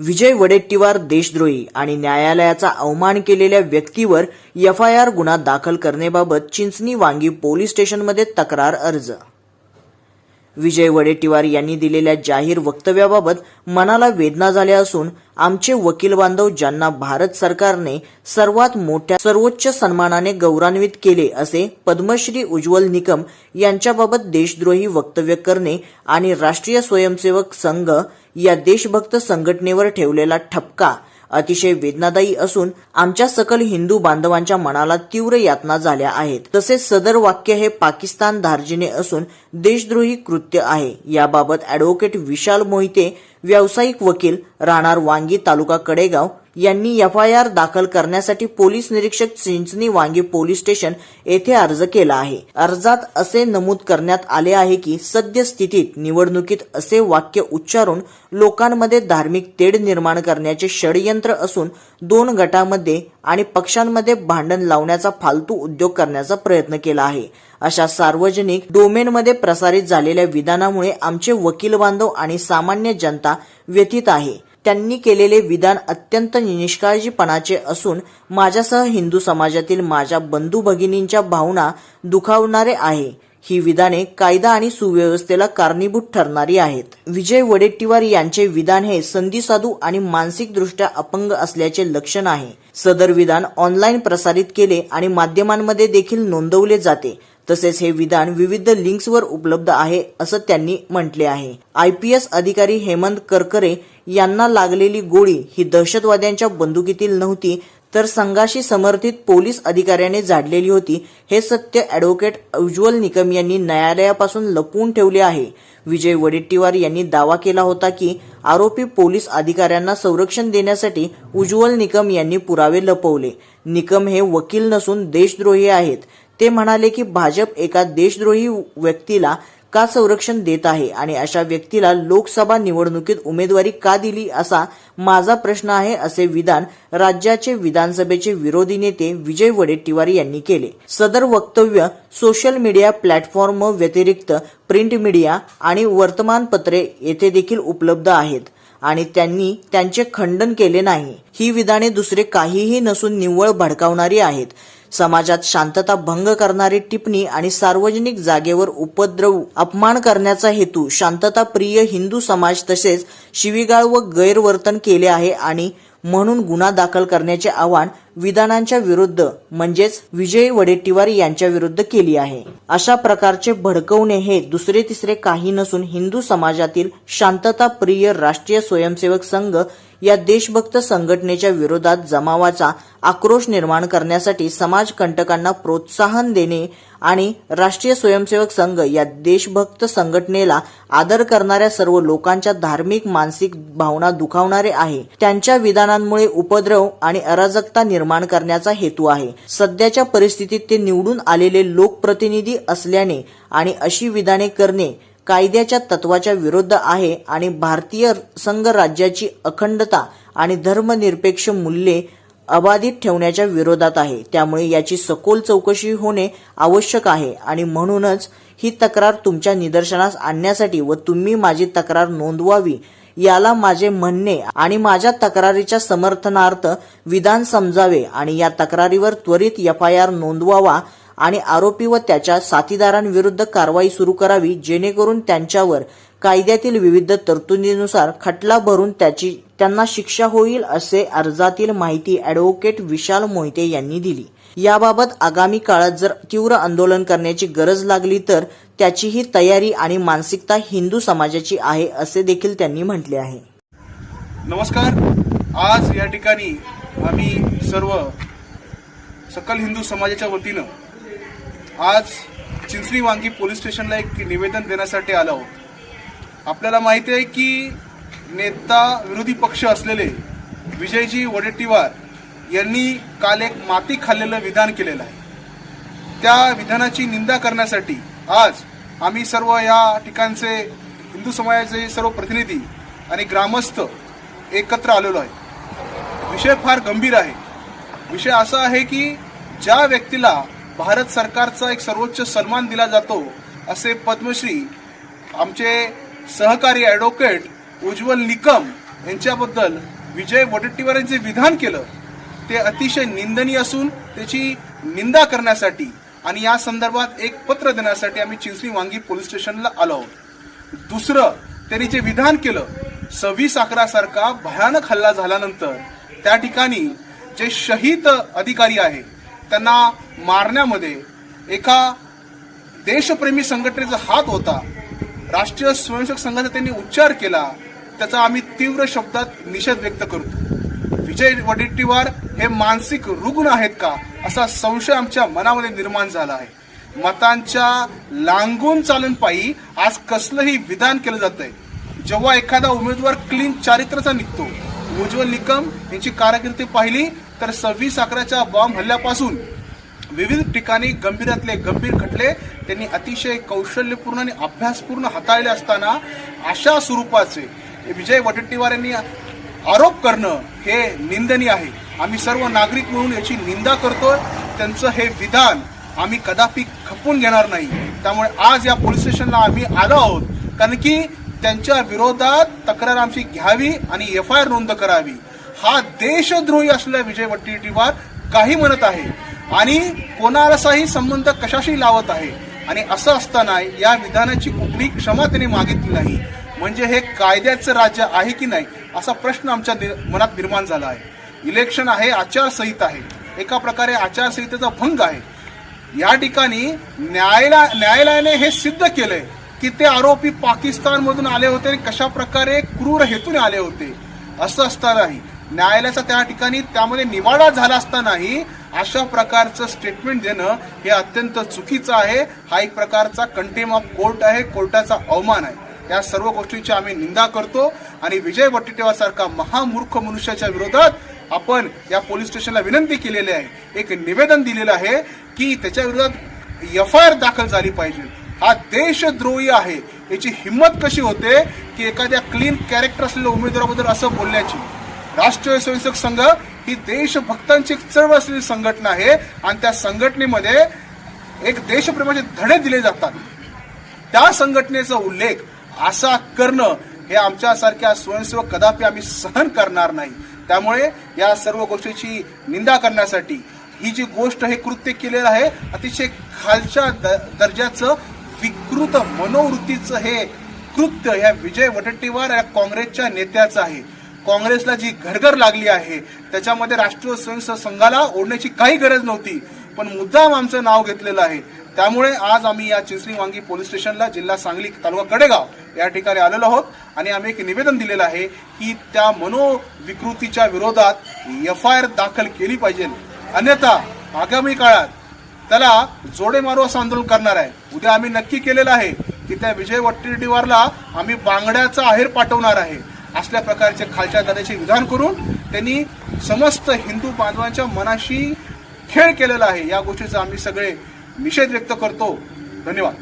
विजय वडेट्टीवार देशद्रोही आणि न्यायालयाचा अवमान केलेल्या व्यक्तीवर एफ आय आर गुन्हा दाखल करण्याबाबत चिंचणी वांगी पोलीस स्टेशनमध्ये तक्रार अर्ज. विजय वडेट्टीवार यांनी दिलेल्या जाहीर वक्तव्याबाबत मनाला वेदना झाल्या असून आमचे वकील बांधव ज्यांना भारत सरकारने सर्वात मोठ्या सर्वोच्च सन्मानाने गौरवान्वित केले असे पद्मश्री उज्ज्वल निकम यांच्याबाबत देशद्रोही वक्तव्य करणे आणि राष्ट्रीय स्वयंसेवक संघ या देशभक्त संघटनेवर ठेवलेला ठपका अतिशय वेदनादायी असून आमच्या सकल हिंदू बांधवांच्या मनाला तीव्र यातना झाल्या आहेत. तसेच सदर वाक्य हे पाकिस्तान धार्जिने असून देशद्रोही कृत्य आहे. याबाबत अॅडव्होकेट विशाल मोहिते व्यावसायिक वकील राहणार वांगी तालुका कडेगाव यांनी एफआयआर दाखल करण्यासाठी पोलीस निरीक्षक चिंचणी वांगी पोलीस स्टेशन येथे अर्ज केला आहे. अर्जात असे नमूद करण्यात आले आहे की सद्यस्थितीत निवडणुकीत असे वाक्य उच्चारून लोकांमध्ये धार्मिक तेढ निर्माण करण्याचे षडयंत्र असून दोन गटामध्ये आणि पक्षांमध्ये भांडण लावण्याचा फालतू उद्योग करण्याचा प्रयत्न केला आहे. अशा सार्वजनिक डोमेनमध्ये प्रसारित झालेल्या विधानामुळे आमचे वकील बांधव आणि सामान्य जनता व्यथित आहे. त्यांनी केलेले विधान अत्यंत निष्काळजीपणाचे असून माझ्यासह हिंदू समाजातील माझ्या बंधू भगिनींच्या भावना दुखावणारे आहे. ही विधाने कायदा आणि सुव्यवस्थेला कारणीभूत ठरणारी आहेत. विजय वडेट्टीवार यांचे विधान हे संधीसाधू आणि मानसिकदृष्ट्या अपंग असल्याचे लक्षण आहे. सदर विधान ऑनलाईन प्रसारित केले आणि माध्यमांमध्ये देखील नोंदवले जाते. तसेच हे विधान विविध लिंक्सवर उपलब्ध आहे असं त्यांनी म्हटले आहे. आय पी एस अधिकारी हेमंत करकरे यांना लागलेली गोळी ही दहशतवाद्यांच्या बंदुकीतील नव्हती तर संघाशी समर्थित पोलीस अधिकाऱ्याने झाडलेली होती. हे सत्य अॅडव्होकेट उज्ज्वल निकम यांनी न्यायालयापासून लपवून ठेवले आहे. विजय वडेट्टीवार यांनी दावा केला होता की आरोपी पोलीस अधिकाऱ्यांना संरक्षण देण्यासाठी उज्ज्वल निकम यांनी पुरावे लपवले. निकम हे वकील नसून देशद्रोही आहेत. ते म्हणाले की भाजप एका देशद्रोही व्यक्तीला का संरक्षण देत आहे? आणि अशा व्यक्तीला लोकसभा निवडणुकीत उमेदवारी का दिली असा माझा प्रश्न आहे असे विधान राज्याचे विधानसभेचे विरोधी नेते विजय वडेट्टीवार यांनी केले. सदर वक्तव्य सोशल मीडिया प्लॅटफॉर्म व्यतिरिक्त प्रिंट मीडिया आणि वर्तमानपत्रे येथे देखील उपलब्ध आहेत आणि त्यांनी त्यांचे खंडन केले नाही. ही विधाने दुसरे काहीही नसून निव्वळ भडकावणारी आहेत. समाजात शांतता भंग करणारी टिप्पणी आणि सार्वजनिक जागेवर उपद्रव अपमान करण्याचा हेतू शांतता प्रिय हिंदू समाज तसेच शिवीगाळ व गैरवर्तन केले आहे आणि म्हणून गुन्हा दाखल करण्याचे आवाहन विधानांच्या विरुद्ध म्हणजेच विजय वडेट्टीवार यांच्या विरुद्ध केली आहे. अशा प्रकारचे भडकवणे हे दुसरे तिसरे काही नसून हिंदू समाजातील शांतता प्रिय राष्ट्रीय स्वयंसेवक संघ या देशभक्त संघटनेच्या विरोधात जमावाचा आक्रोश निर्माण करण्यासाठी समाजकंटकांना प्रोत्साहन देणे आणि राष्ट्रीय स्वयंसेवक संघ या देशभक्त संघटनेला आदर करणाऱ्या सर्व लोकांच्या धार्मिक मानसिक भावना दुखावणारे आहे. त्यांच्या विधानांमुळे उपद्रव आणि अराजकता निर्माण करण्याचा हेतू आहे. सध्याच्या परिस्थितीत ते निवडून आलेले लोकप्रतिनिधी असल्याने आणि अशी विधाने करणे कायद्याच्या तत्वाच्या विरुद्ध आहे आणि भारतीय संघराज्याची अखंडता आणि धर्मनिरपेक्ष मूल्ये अबाधित ठेवण्याच्या विरोधात आहे. त्यामुळे याची सखोल चौकशी होणे आवश्यक आहे आणि म्हणूनच ही तक्रार तुमच्या निदर्शनास आणण्यासाठी व तुम्ही माझी तक्रार नोंदवावी याला माझे म्हणणे आणि माझ्या तक्रारीच्या समर्थनार्थ विधान समजावे आणि या तक्रारीवर त्वरित एफ आय आर नोंदवावा आणि आरोपी व त्याच्या साथीदारांविरुद्ध कारवाई सुरू करावी जेणेकरून त्यांच्यावर कायद्यातील विविध तरतुदीनुसार खटला भरून त्याची त्यांना शिक्षा होईल असे अर्जातील माहिती अॅडव्होकेट विशाल मोहिते यांनी दिली. याबाबत आगामी काळात जर तीव्र आंदोलन करण्याची गरज लागली तर त्याचीही तयारी आणि मानसिकता हिंदू समाजाची आहे असे देखील त्यांनी म्हटले आहे. नमस्कार. आज या ठिकाणी आम्ही सर्व सकल हिंदू समाजाच्या वतीनं आज चिंचणी वांगी पोलीस स्टेशनला एक निवेदन देण्यासाठी आलो आहोत. आपल्याला माहिती आहे की नेता विरोधी पक्ष असलेले विजयजी वडेट्टीवार यांनी काल एक माती खाल्लेलं विधान केलेलं आहे. त्या विधानाची निंदा करण्यासाठी आज आम्ही सर्व या ठिकाणचे हिंदू समाजाचे सर्व प्रतिनिधी आणि ग्रामस्थ एकत्र आलेलो आहे. विषय फार गंभीर आहे. विषय असा आहे की ज्या व्यक्तीला भारत सरकारचा एक सर्वोच्च सन्मान दिला जातो असे पद्मश्री आमचे सहकारी ॲडव्होकेट उज्ज्वल निकम यांच्याबद्दल विजय वडेट्टीवार यांचे विधान केलं. ते अतिशय निंदनीय असून त्याची निंदा करण्यासाठी आणि या संदर्भात एक पत्र देण्यासाठी आम्ही चिंचणी वांगी पोलीस स्टेशनला आलो आहोत. दुसरं त्यांनी जे विधान केलं सव्वीस अकरासारखा भयानक हल्ला झाल्यानंतर त्या ठिकाणी जे शहीद अधिकारी आहे त्यांना मारण्यामध्ये एका देशप्रेमी संघटनेचा हात होता. राष्ट्रीय स्वयंसेवक संघाचा त्यांनी उच्चार केला. त्याचा आम्ही तीव्र शब्दात निषेध व्यक्त करतो. विजय वडेट्टीवार हे मानसिक रुग्ण आहेत का? असा संशय आमच्या मनामध्ये निर्माण झाला आहे. मतांच्या लांगून चालून पायी आज कसलंही विधान केलं जात आहे जेव्हा एखादा उमेदवार क्लीन चारित्र्याचा निघतो. उज्ज्वल निकम यांची कारकिर्दी पाहिली तर सव्वीस अकराच्या बॉम्ब हल्ल्यापासून विविध ठिकाणी गंभीरातले गंभीर खटले त्यांनी अतिशय कौशल्यपूर्ण आणि अभ्यासपूर्ण हाताळले असताना अशा स्वरूपाचे विजय वडेट्टीवार यांनी आरोप करणं हे निंदनीय आहे. आम्ही सर्व नागरिक म्हणून याची निंदा करतोय. त्यांचं हे विधान आम्ही कदापि खपून घेणार नाही. त्यामुळे आज या पोलीस स्टेशनला आम्ही आलो आहोत. कारण की त्यांच्या विरोधात तक्रार आमची घ्यावी आणि एफ आय आर नोंद करावी. हा देशद्रोही असलेला विजय वडेट्टीवार काही म्हणत आहे. आणि कोणालाही संबंध कशाशी लावत आहे? आणि असं असताना या विधानाची कुठली क्षमा त्यांनी मागितली नाही. म्हणजे हे कायद्याचं राज्य आहे की नाही? असा प्रश्न आमच्या मनात निर्माण झाला आहे. इलेक्शन आहे आचारसंहिता आहे. एका प्रकारे आचारसंहितेचा भंग आहे. या ठिकाणी न्यायालय न्यायालयाने हे सिद्ध केलंय की ते आरोपी पाकिस्तानमधून आले होते आणि कशा प्रकारे क्रूर हेतूने आले होते. असं असतानाही न्यायालयाचा त्या ठिकाणी त्यामध्ये निवाडा झाला असतानाही अशा प्रकारचं स्टेटमेंट देणं हे अत्यंत चुकीचं आहे. हा एक प्रकारचा कंटेम ऑफ कोर्ट आहे. कोर्टाचा अवमान आहे. या सर्व गोष्टींची आम्ही निंदा करतो आणि विजय वट्टीटेवासारखा महामूर्ख मनुष्याच्या विरोधात आपण या पोलीस स्टेशनला विनंती केलेली आहे. एक निवेदन दिलेलं आहे की त्याच्या विरोधात एफ आय आर दाखल झाली पाहिजे. हा देशद्रोही आहे. याची हिंमत कशी होते की एखाद्या क्लीन कॅरेक्टर असलेल्या उमेदवाराबद्दल असं बोलण्याची? राष्ट्रीय स्वयंसेवक संघ ही देशभक्तांची एक चळवळ असलेली संघटना आहे. आणि त्या संघटनेमध्ये एक देशप्रेमाचे धडे दिले जातात. त्या संघटनेचा उल्लेख असा करणं हे आमच्यासारख्या स्वयंसेवक कदापि आम्ही सहन करणार नाही. त्यामुळे या सर्व गोष्टीची निंदा करण्यासाठी ही जी गोष्ट हे कृत्य केलेलं आहे अतिशय खालच्या द- दर्जाचं विकृत मनोवृत्तीचं हे कृत्य ह्या विजय वडेट्टीवार या काँग्रेसच्या नेत्याचं आहे. काँग्रेसला जी घरघर लागली आहे त्याच्यामध्ये राष्ट्रीय स्वयंसेवक संघाला ओढण्याची काही गरज नव्हती पण मुद्दाम आमचं नाव घेतलेलं आहे. त्यामुळे आज आम्ही या चिंचणी वांगी पोलीस स्टेशनला जिल्हा सांगली तालुका कडेगाव या ठिकाणी आलेलो आहोत आणि आम्ही एक निवेदन दिलेलं आहे की त्या मनोविकृतीच्या विरोधात एफ आय आर दाखल केली पाहिजे. अन्यथा आगामी काळात त्याला जोडे मारू असं आंदोलन करणार आहे. उद्या आम्ही नक्की केलेलं आहे की त्या विजय वट्टीवारला आम्ही बांगड्याचा आहेर पाठवणार आहे. असल्या प्रकारचे खालच्या दर्जाचे विधान करून त्यांनी समस्त हिंदू बांधवांच्या मनाशी खेळ केलेला आहे. या गोष्टीचा आम्ही सगळे निषेध व्यक्त करतो. धन्यवाद.